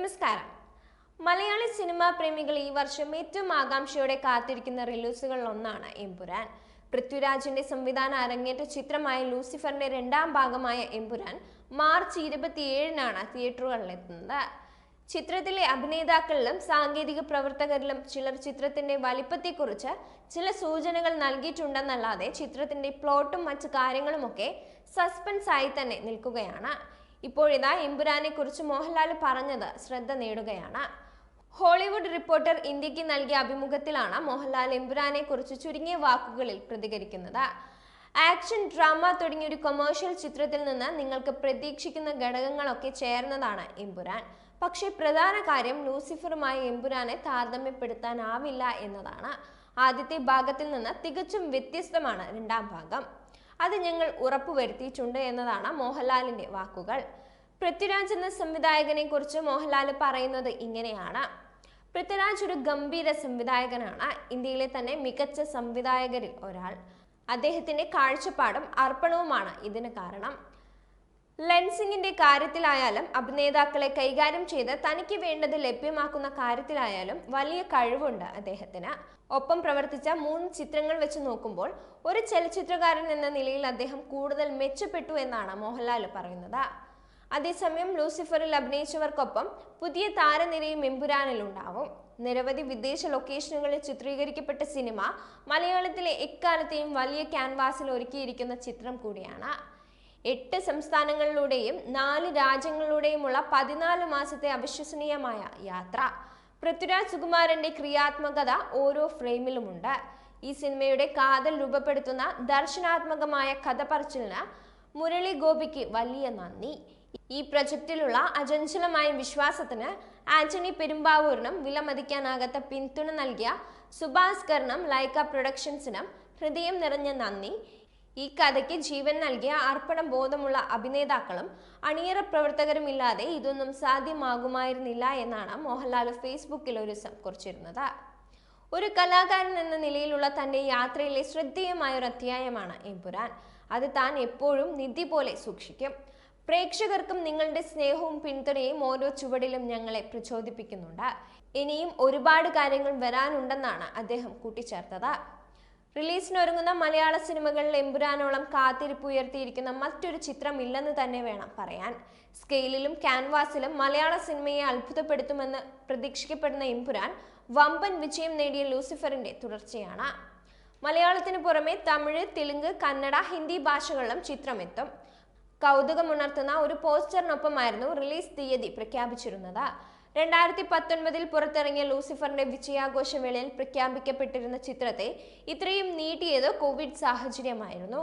നമസ്കാരം. മലയാളി സിനിമാ പ്രേമികൾ ഈ വർഷം ഏറ്റവും ആകാംക്ഷയോടെ കാത്തിരിക്കുന്ന റിലീസുകളിൽ ഒന്നാണ് എമ്പുരാൻ. പൃഥ്വിരാജിന്റെ സംവിധാന അരങ്ങേറ്റ ചിത്രമായ ലൂസിഫറിന്റെ രണ്ടാം ഭാഗമായ എമ്പുരാൻ മാർച്ച് ഇരുപത്തിയേഴിനാണ് തിയേറ്ററുകളിലെത്തുന്നത്. ചിത്രത്തിലെ അഭിനേതാക്കളിലും സാങ്കേതിക പ്രവർത്തകരിലും ചിലർ ചിത്രത്തിന്റെ വലിപ്പത്തെക്കുറിച്ച് ചില സൂചനകൾ നൽകിയിട്ടുണ്ടെന്നല്ലാതെ ചിത്രത്തിന്റെ പ്ലോട്ടും മറ്റു കാര്യങ്ങളുമൊക്കെ സസ്പെൻസ് ആയി തന്നെ നിൽക്കുകയാണ്. ഇപ്പോഴിതാ എമ്പുരാനെ കുറിച്ച് മോഹൻലാൽ പറഞ്ഞത് ശ്രദ്ധ നേടുകയാണ്. ഹോളിവുഡ് റിപ്പോർട്ടർ ഇന്ത്യയ്ക്ക് നൽകിയ അഭിമുഖത്തിലാണ് മോഹൻലാൽ എമ്പുരാനെ കുറിച്ച് ചുരുങ്ങിയ വാക്കുകളിൽ പ്രതികരിക്കുന്നത്. ആക്ഷൻ ഡ്രാമ തുടങ്ങിയ ഒരു കൊമേഴ്ഷ്യൽ ചിത്രത്തിൽ നിന്ന് നിങ്ങൾക്ക് പ്രതീക്ഷിക്കുന്ന ഘടകങ്ങളൊക്കെ ചേർന്നതാണ് എമ്പുരാൻ പക്ഷേ പ്രധാന കാര്യം ലൂസിഫറുമായി എമ്പുരാനെ താരതമ്യപ്പെടുത്താനാവില്ല എന്നതാണ്. ആദ്യത്തെ ഭാഗത്തിൽ നിന്ന് തികച്ചും വ്യത്യസ്തമാണ് രണ്ടാം ഭാഗം. അത് ഞങ്ങൾ ഉറപ്പുവരുത്തിയിട്ടുണ്ട് എന്നതാണ് മോഹൻലാലിന്റെ വാക്കുകൾ. പൃഥ്വിരാജ് എന്ന സംവിധായകനെ കുറിച്ച് മോഹൻലാൽ പറയുന്നത് ഇങ്ങനെയാണ്. പൃഥ്വിരാജ് ഒരു ഗംഭീര സംവിധായകനാണ്. ഇന്ത്യയിലെ തന്നെ മികച്ച സംവിധായകരിൽ ഒരാൾ. അദ്ദേഹത്തിന്റെ കാഴ്ചപ്പാടും അർപ്പണവുമാണ് ഇതിന് കാരണം. ലെൻസിങ്ങിന്റെ കാര്യത്തിലായാലും അഭിനേതാക്കളെ കൈകാര്യം ചെയ്ത് തനിക്ക് വേണ്ടത് ലഭ്യമാക്കുന്ന കാര്യത്തിലായാലും വലിയ കഴിവുണ്ട് അദ്ദേഹത്തിന്. ഒപ്പം പ്രവർത്തിച്ച മൂന്ന് ചിത്രങ്ങൾ വെച്ച് നോക്കുമ്പോൾ ഒരു ചലച്ചിത്രകാരൻ എന്ന നിലയിൽ അദ്ദേഹം കൂടുതൽ മെച്ചപ്പെട്ടു എന്നാണ് മോഹൻലാൽ പറയുന്നത്. അതേസമയം ലൂസിഫറിൽ അഭിനയിച്ചവർക്കൊപ്പം പുതിയ താരനിരയും എമ്പുരാനിൽ ഉണ്ടാവും നിരവധി വിദേശ ലൊക്കേഷനുകളിൽ ചിത്രീകരിക്കപ്പെട്ട സിനിമ മലയാളത്തിലെ എക്കാലത്തെയും വലിയ ക്യാൻവാസിൽ ഒരുക്കിയിരിക്കുന്ന ചിത്രം കൂടിയാണ്. എട്ട് സംസ്ഥാനങ്ങളിലൂടെയും നാല് രാജ്യങ്ങളിലൂടെയുമുള്ള പതിനാല് മാസത്തെ അവിശ്വസനീയമായ യാത്ര. പൃഥ്വിരാജ് സുകുമാരന്റെ ക്രിയാത്മകത ഓരോ ഫ്രെയിമിലുമുണ്ട്. ഈ സിനിമയുടെ കാതൽ രൂപപ്പെടുത്തുന്ന ദർശനാത്മകമായ കഥ പറച്ചിലിന് മുരളി ഗോപിക്ക് വലിയ നന്ദി. ഈ പ്രൊജക്റ്റിലുള്ള അചഞ്ചലമായ വിശ്വാസത്തിന് ആന്റണി പെരുമ്പാവൂരിനും വിലമതിക്കാനാകാത്ത പിന്തുണ നൽകിയ സുഭാസ്കറിനും ലൈക്ക പ്രൊഡക്ഷൻസിനും ഹൃദയം നിറഞ്ഞ നന്ദി. ഈ കഥയ്ക്ക് ജീവൻ നൽകിയ അർപ്പണ ബോധമുള്ള അഭിനേതാക്കളും അണിയറ പ്രവർത്തകരും ഇല്ലാതെ ഇതൊന്നും സാധ്യമാകുമായിരുന്നില്ല എന്നാണ് മോഹൻലാൽ ഫേസ്ബുക്കിൽ ഒരു കുറിച്ചിരുന്നത്. ഒരു കലാകാരൻ എന്ന നിലയിലുള്ള തന്റെ യാത്രയിലെ ശ്രദ്ധേയമായ ഒരു അധ്യായമാണ് എമ്പുരാൻ അത് താൻ എപ്പോഴും നിധി പോലെ സൂക്ഷിക്കും. പ്രേക്ഷകർക്കും നിങ്ങളുടെ സ്നേഹവും പിന്തുണയും ഓരോ ചുവടിലും ഞങ്ങളെ പ്രചോദിപ്പിക്കുന്നുണ്ട്. ഇനിയും ഒരുപാട് കാര്യങ്ങൾ വരാനുണ്ടെന്നാണ് അദ്ദേഹം കൂട്ടിച്ചേർത്തത്. റിലീസിനൊരുങ്ങുന്ന മലയാള സിനിമകളിൽ എമ്പുരാനോളം കാത്തിരിപ്പ് ഉയർത്തിയിരിക്കുന്ന മറ്റൊരു ചിത്രം ഇല്ലെന്ന് തന്നെ വേണം പറയാൻ. സ്കെയിലിലും ക്യാൻവാസിലും മലയാള സിനിമയെ അത്ഭുതപ്പെടുത്തുമെന്ന് പ്രതീക്ഷിക്കപ്പെടുന്ന എമ്പുരാൻ വമ്പൻ വിജയം നേടിയ ലൂസിഫറിന്റെ തുടർച്ചയാണ്. മലയാളത്തിന് പുറമെ തമിഴ് തെലുങ്ക് കന്നഡ ഹിന്ദി ഭാഷകളിലും ചിത്രമെത്തും. കൗതുകമുണർത്തുന്ന ഒരു പോസ്റ്ററിനൊപ്പമായിരുന്നു റിലീസ് തീയതി പ്രഖ്യാപിച്ചിരുന്നത്. രണ്ടായിരത്തി പത്തൊൻപതിൽ പുറത്തിറങ്ങിയ ലൂസിഫറിന്റെ വിജയാഘോഷവേളയിൽ പ്രഖ്യാപിക്കപ്പെട്ടിരുന്ന ചിത്രത്തെ ഇത്രയും നീട്ടിയത് കോവിഡ് സാഹചര്യമായിരുന്നു.